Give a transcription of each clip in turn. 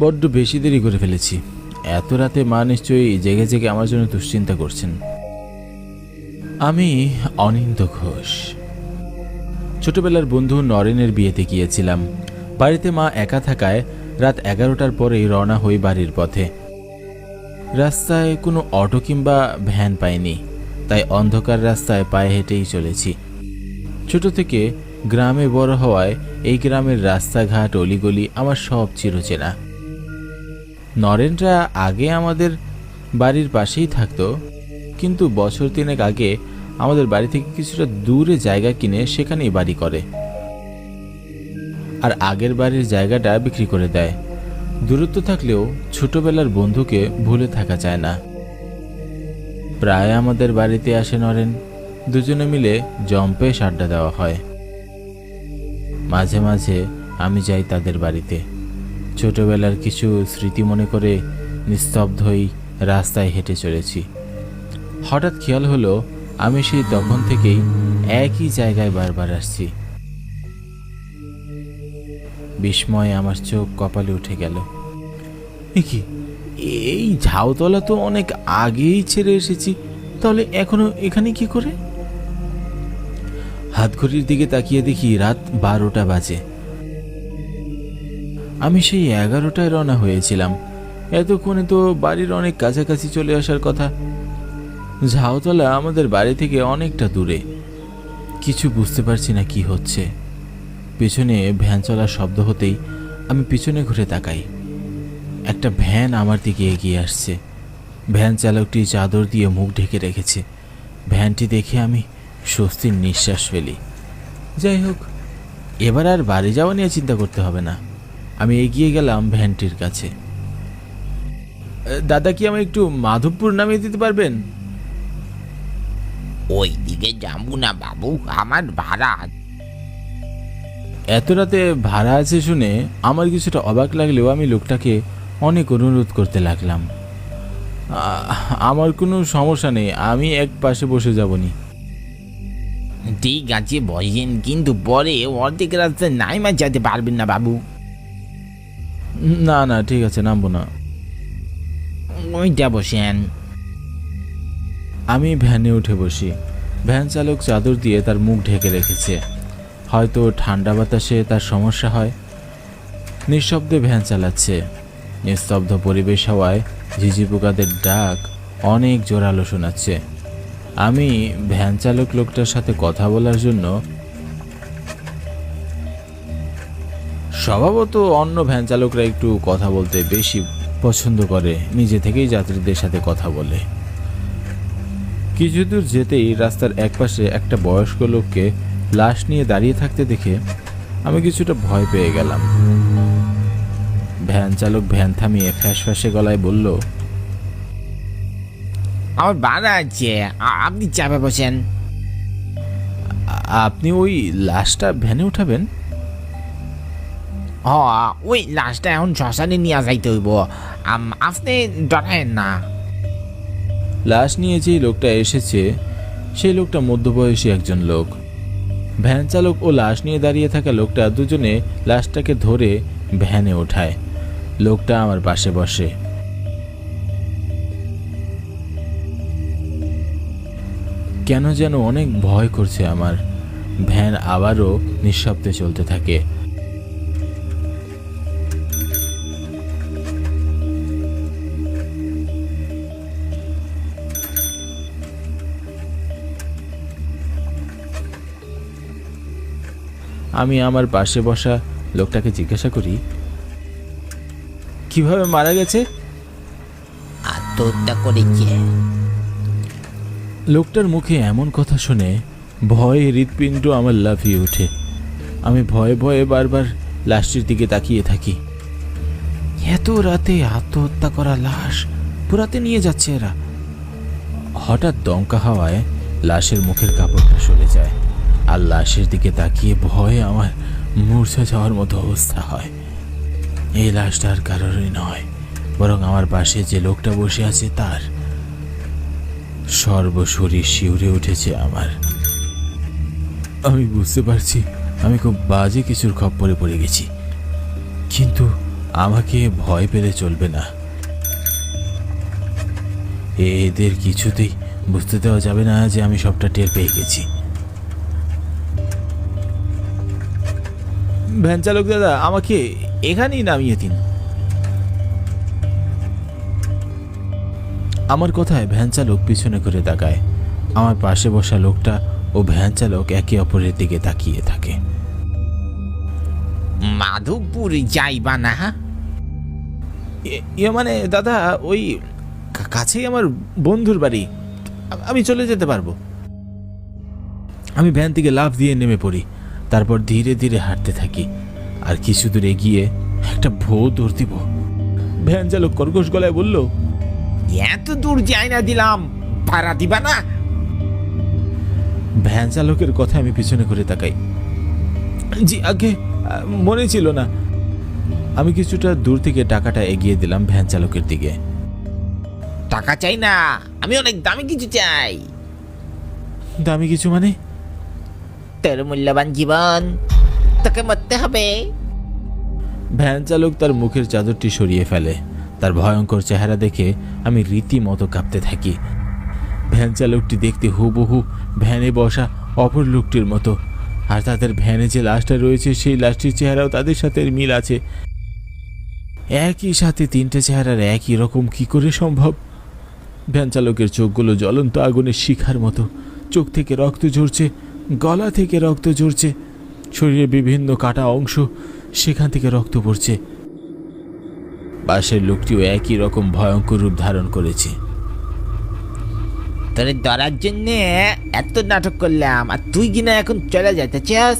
বড্ড বেশি দেরি করে ফেলেছি। এত রাতে মা নিশ্চয়ই জেগে জেগে আমার জন্য দুশ্চিন্তা করছেন। আমি অনিন্দ ঘোষ। ছোটবেলার বন্ধু নরেনের বিয়েতে গিয়েছিলাম। বাড়িতে মা একা থাকায় রাত এগারোটার পরেই রওনা হই বাড়ির পথে। রাস্তায় কোনো অটো কিংবা ভ্যান পাইনি, তাই অন্ধকার রাস্তায় পায়ে হেঁটেই চলেছি। ছোট থেকে গ্রামে বড় হওয়ায় এই গ্রামের রাস্তাঘাট, অলিগলি আমার সব চিরচেনা। নরেনরা আগে আমাদের বাড়ির পাশেই থাকতো, কিন্তু বছর তিনেক আগে আমাদের বাড়ি থেকে কিছুটা দূরে জায়গা কিনে সেখানেই বাড়ি করে। আর আগের বাড়ির জায়গাটা বিক্রি করে দেয়। দূরত্ব থাকলেও ছোটবেলার বন্ধুকে ভুলে থাকা যায় না। প্রায় আমাদের বাড়িতে আসে নরেন। দুজনে মিলে জম্পেশ আড্ডা দেওয়া হয়। মাঝে মাঝে আমি যাই তাদের বাড়িতে। ছোটবেলার কিছু স্মৃতি মনে করে নিস্তব্ধই রাস্তায় হেঁটে চলেছি। হঠাৎ খেয়াল হলো, আমি সেই তখন থেকেই একই জায়গায় বারবার আসছি। বিস্ময়ে আমার চোখ কপালে উঠে গেল। কি? এই ঝাউতলা তো অনেক আগেই ছেড়ে এসেছি, তাহলে এখনও এখানে কি করে? হাতঘড়ির দিকে তাকিয়ে দেখি রাত বারোটা বাজে। আমি সেই এগারোটায় রওনা হয়েছিলাম। এতক্ষণে তো বাড়ির অনেক কাছাকাছি চলে আসার কথা। ঝাউতলা আমাদের বাড়ি থেকে অনেকটা দূরে। কিছু বুঝতে পারছি না কি হচ্ছে। পেছনে ভ্যান চলার শব্দ হতেই আমি পিছনে ঘুরে তাকাই। একটা ভ্যান আমার দিকে এগিয়ে আসছে। ভ্যান চালকটি চাদর দিয়ে মুখ ঢেকে রেখেছে। ভ্যানটি দেখে আমি স্বস্তির নিঃশ্বাস ফেলি। যাই হোক, এবার আর বাড়ি যাওয়া নিয়ে চিন্তা করতে হবে না। আমি এগিয়ে গেলাম ভ্যানটির কাছে। দাদা কি আমায় একটু মাধবপুর নামিয়ে দিতে পারবেন? ওই দিকে যাব না বাবু আমার ভাড়া এত রাতে ভাড়া আছে শুনে আমার কিছুটা অবাক লাগলেও আমি লোকটাকে অনেক অনুরোধ করতে লাগলাম। আমার কোনো সমস্যা নেই আমি এক পাশে বসে যাবনি। ঠিক আছে বসেন কিন্তু পরে অর্ধেক রাস্তায় নাইমা যেতে পারবেন না বাবু। না না, ঠিক আছে, নামবো না। ওইটা বসেন আমি ভ্যানে উঠে বসি। ভ্যান চালক চাদর দিয়ে তার মুখ ঢেকে রেখেছে। হয়তো ঠান্ডা বাতাসে তার সমস্যা হয়। নিঃশব্দে ভ্যান চালাচ্ছে। নিস্তব্ধ পরিবেশ হওয়ায় ঝিঝি পোকাদের ডাক অনেক জোরালো শোনাচ্ছে। আমি ভ্যান চালক লোকটার সাথে কথা বলার জন্য স্বভাবত অন্য ভ্যান চালকরা একটু কথা বলতে বেশি পছন্দ করে নিজে থেকেই যাত্রীদের সাথে কথা বলে। কিছু দূর যেতেই রাস্তার একপাশে একটা বয়স্ক লোককে লাশ নিয়ে দাঁড়িয়ে থাকতে দেখে আমি কিছুটা ভয় পেয়ে গেলাম। ভ্যান চালক ভ্যান থামিয়ে ফ্যাস ফ্যাসে গলায় বলল আমার ভাড়া আছে আপনি চাপে বসেন "আ- আপনি ওই লাশটা ভ্যানে উঠাবেন? হ, ওই লাশটা এখন শ্মশানে নিয়ে যাইতে হইব। আপনি ডরায়েন না। লাশ নিয়ে যেই লোকটা এসেছে, সেই লোকটা মধ্যবয়সী একজন লোক। ভ্যান চালক ও লাশ নিয়ে দাঁড়িয়ে থাকা লোকটা দুজনে লাশটাকে ধরে ভ্যানে ওঠায়। লোকটা আমার পাশে বসে। কেন যেন অনেক ভয় করছে আমার। ভ্যান আবারও নিঃশব্দে চলতে থাকে। আমি আমার পাশে বসা লোকটাকে জিজ্ঞাসা করি কীভাবে মারা গেছে? আত্মহত্যা করেছে লোকটার মুখে এমন কথা শুনে ভয়ে হৃৎপিণ্ড আমার লাফিয়ে ওঠে। আমি ভয়ে ভয়ে বারবার লাশটির দিকে তাকিয়ে থাকি। এত রাতে আত্মহত্যা করা লাশ পুরাতে নিয়ে যাচ্ছে এরা। হঠাৎ দমকা হাওয়ায় লাশের মুখের কাপড়টা সরে যায়। আর লাশের দিকে তাকিয়ে ভয়ে আমার মূর্ছা যাওয়ার মতো অবস্থা হয়। এই লাশটা আর কারোরই নয়, বরং আমার পাশে যে লোকটা বসে আছে তার। সর্বশরীর শিউরে উঠেছে আমার। আমি বুঝতে পারছি, আমি খুব বাজে কিছুর খপ্পরে পড়ে গেছি, কিন্তু আমাকে ভয় পেলে চলবে না। এদের কিছুতেই বুঝতে দেওয়া যাবে না যে আমি সবটা টের পেয়ে গেছি। ভ্যান চালক দাদা আমাকে এখানেই নামিয়ে দিন। আমার কথায় ভ্যান চালক পিছনে করে তাকায়। আমার পাশে বসা লোকটা ও ভ্যান চালক একে অপরের দিকে তাকিয়ে থাকে। মাধবপুর যাইবা না ইয়ে মানে দাদা ওই কাছেই আমার বন্ধুর বাড়ি। আমি চলে যেতে পারব। আমি ভ্যান থেকে লাফ দিয়ে নেমে পড়ি। তারপর ধীরে ধীরে হাঁটতে থাকি। আর কিছু দূর এগিয়ে একটা ভো দৌড় দিব। ভ্যান চালক কর্কশ গলায় বলল এত দূর যাই না দিলাম ভাড়া দিবা না? ভ্যান চালকের কথা আমি পিছনে করে তাকাই। জি আগে মনে ছিল না। আমি কিছুটা দূর থেকে টাকাটা এগিয়ে দিলাম ভ্যান চালকের দিকে। টাকা চাই না আমি অনেক দামি কিছু চাই। দামি কিছু মানে? তোর মূল্যবান জীবন। তোকে মরতে হবে। ভ্যান চালক তার মুখের চাদরটি সরিয়ে ফেলে। তার ভয়ঙ্কর চেহারা দেখে আমি রীতিমতো কাঁপতে থাকি। ভ্যান চালকটি দেখতে হুবহু ভ্যানে বসা অপর লোকটির মতো। আর তাদের ভ্যানে যে লাশটা রয়েছে, সেই লাশটির চেহারাও তাদের সাথে মিল আছে। একই সাথে তিনটে চেহারার একই রকম কি করে সম্ভব? ভ্যান চালকের চোখগুলো জ্বলন্ত আগুনের শিখার মতো। চোখ থেকে রক্ত ঝরছে। গলা থেকে রক্ত ঝরছে শরীরের বিভিন্ন কাটা অংশ সেখান থেকে রক্ত পড়ছে। পাশের লোকটিও একই রকম ভয়ঙ্কর রূপ ধারণ করেছে। তোর ধরার জন্য এত নাটক করলাম আর তুই কিনা এখন চলে যেতে চাস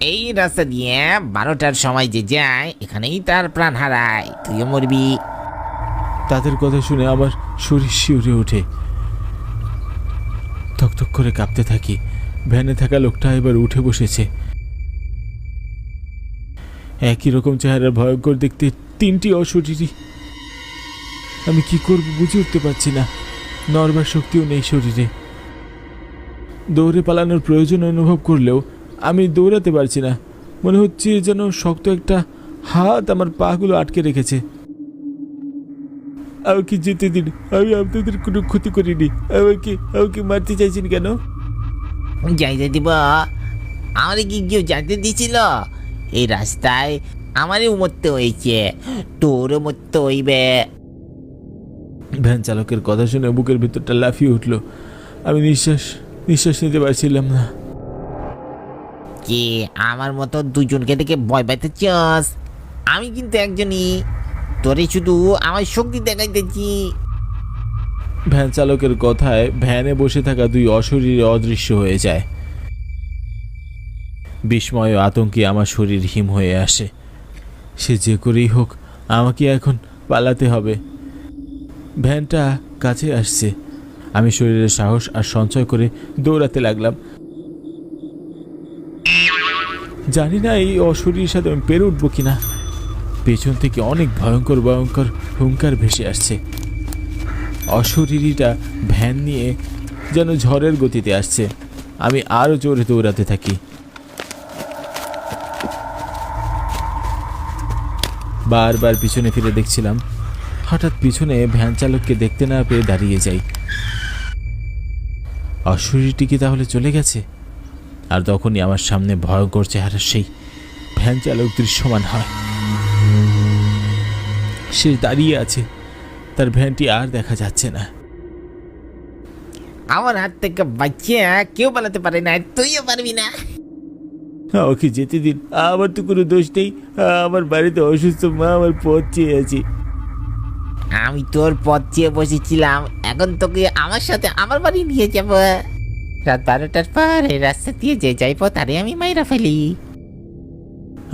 এই রাস্তা দিয়ে বারোটার সময় যে যায় এখানেই তার প্রাণ হারায়। তুইও মরবি। তাদের কথা শুনে আমার শরীর শিউরে ওঠে। থকথক করে কাঁপতে থাকি। ভ্যানে থাকা লোকটা এবার উঠে বসেছে। একই রকম চেহারার ভয়ঙ্কর দেখতে তিনটি অশরীরী আমি কি করব বুঝে উঠতে পারছি না। নড়বার শক্তিও নেই শরীরে। দৌড়ে পালানোর প্রয়োজন অনুভব করলেও আমি দৌড়াতে পারছি না। মনে হচ্ছে যেন শক্ত একটা হাত আমার পাগুলো আটকে রেখেছে। আমাকে যেতে দিন। আমি আপনাদের কোনো ক্ষতি করিনি। আমাকে আমাকে মারতে চাইছেন কেন? যাইতে দিব। আমার কি কেউ যাইতে দিছিল? এই রাস্তায় আমারই মরতে হয়েছে তোরও মরতে হইবে। ভ্যান চালকের কথা শুনে বুকের ভিতরটা লাফিয়ে উঠল। আমি নিঃশ্বাস নিঃশ্বাস নিতে পারছিলাম না। কে আমার মতো দুজনকে দেখে ভয় পাইতে চাস আমি কিন্তু একজনই। তোরে শুধু আমার শক্তি দেখাইতেছি। ভ্যান চালকের কথায় ভ্যানে বসে থাকা দুই অশরীরে অদৃশ্য হয়ে যায়। বিস্ময় আতঙ্কে আমার শরীর হিম হয়ে আসে। সে যে করেই হোক, আমাকে এখন পালাতে হবে। ভ্যানটা কাছে আসছে। আমি শরীরের সাহস আর সঞ্চয় করে দৌড়াতে লাগলাম। জানি না এই অশরীর সাথে আমি পেরে উঠবো কিনা। পেছন থেকে অনেক ভয়ঙ্কর ভয়ঙ্কর হুঙ্কার ভেসে আসছে। অশরীরীটা ভ্যান নিয়ে যেন ঝড়ের গতিতে আসছে। আমি আরও জোরে দৌড়াতে থাকি। বারবার পিছনে ফিরে দেখছিলাম। হঠাৎ পিছনে ভ্যান চালককে দেখতে না পেয়ে দাঁড়িয়ে যাই। অশরীরটি কি তাহলে চলে গেছে? আর তখনই আমার সামনে ভয়ঙ্কর চেহারা সেই ভ্যান চালক দৃশ্যমান হয়। সে দাঁড়িয়ে আছে। তার ভ্যানটি আর দেখা যাচ্ছে না। আমার হাত থেকে বাচ্চা কেউ পালাতে পারে না তুইও পারবি না। ওকে যেতে দিন আমার তো কোনো দোষ নেই। আমার বাড়িতে অসুস্থ মা আমার পথ চেয়ে আছে। আমি তোর পথ চেয়ে বসেছিলাম এখন তোকে আমার সাথে আমার বাড়ি নিয়ে যাব। রাত বারোটার পর এই রাস্তা দিয়ে যে যাইব তারে আমি মাইরা ফেলি।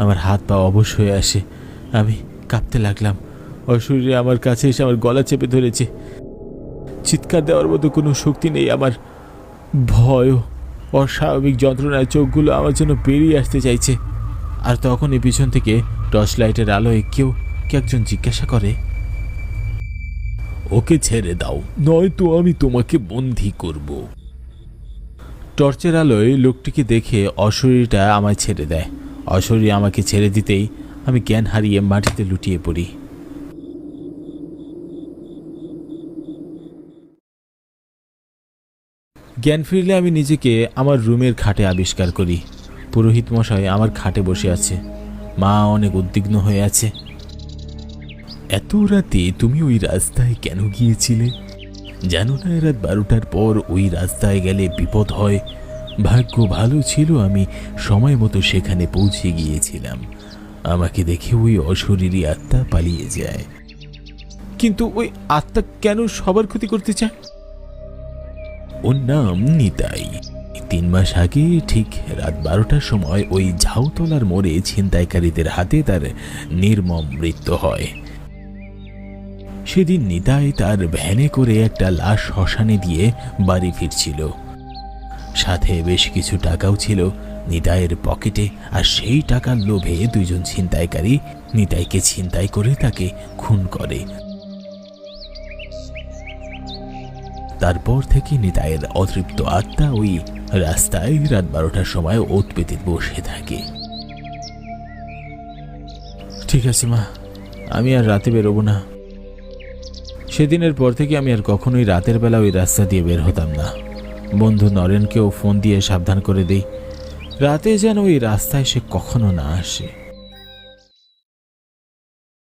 আমার হাত পা অবশ হয়ে আসে। আমি কাঁপতে লাগলাম। অশরীরে আমার কাছে এসে আমার গলা চেপে ধরেছে। চিৎকার দেওয়ার মতো কোনো শক্তি নেই আমার। ভয় অস্বাভাবিক যন্ত্রণায় চোখগুলো আমার জন্য বেরিয়ে আসতে চাইছে। আর তখনই পিছন থেকে টর্চ লাইটের আলোয় কেউ কে একজন জিজ্ঞাসা করে, ওকে ছেড়ে দাও, নয়তো আমি তোমাকে বন্দি করব। টর্চের আলোয় লোকটিকে দেখে অশরীরটা আমায় ছেড়ে দেয়। অশরীর আমাকে ছেড়ে দিতেই আমি জ্ঞান হারিয়ে মাটিতে লুটিয়ে পড়ি। জ্ঞান ফিরলে আমি নিজেকে আমার রুমের খাটে আবিষ্কার করি। পুরোহিত মশাই আমার খাটে বসে আছে। মা অনেক উদ্বিগ্ন হয়ে আছে। এত রাতে তুমি ওই রাস্তায় কেন গিয়েছিলে? জানো না রাত বারোটার পর ওই রাস্তায় গেলে বিপদ হয়। ভাগ্য ভালো ছিল, আমি সময় মতো সেখানে পৌঁছে গিয়েছিলাম। আমাকে দেখে ওই অশরীরী আত্মা পালিয়ে যায়। কিন্তু ওই আত্মা কেন সবার ক্ষতি করতে চায়? ওর নাম নিতাই। তিন মাস আগে ঠিক রাত বারোটার সময় ওই ঝাউতলার মোড়ে ছিনতাইকারীদের হাতে তার নির্মম মৃত্যু হয়। সেদিন নিতাই তার ভ্যানে করে একটা লাশ শ্মশানে দিয়ে বাড়ি ফিরছিল। সাথে বেশ কিছু টাকাও ছিল। নিতাইয়ের পকেটে আর সেই টাকার লোভে দুইজন ছিনতাইকারী নিতাইকে ছিনতাই করে তাকে খুন করে। তারপর থেকে নিতাইয়ের অতৃপ্ত আত্মা ওই রাস্তায় রাত বারোটার সময় ওত পেতে বসে থাকে। ঠিক আছে, মা। আমি আর রাতে বেরোবো না। সেদিনের পর থেকে আমি আর কখনোই রাতের বেলা ওই রাস্তা দিয়ে বের হতাম না। বন্ধু নরেনকেও ফোন দিয়ে সাবধান করে দেই। রাতে যেন ওই রাস্তায় সে কখনো না আসে।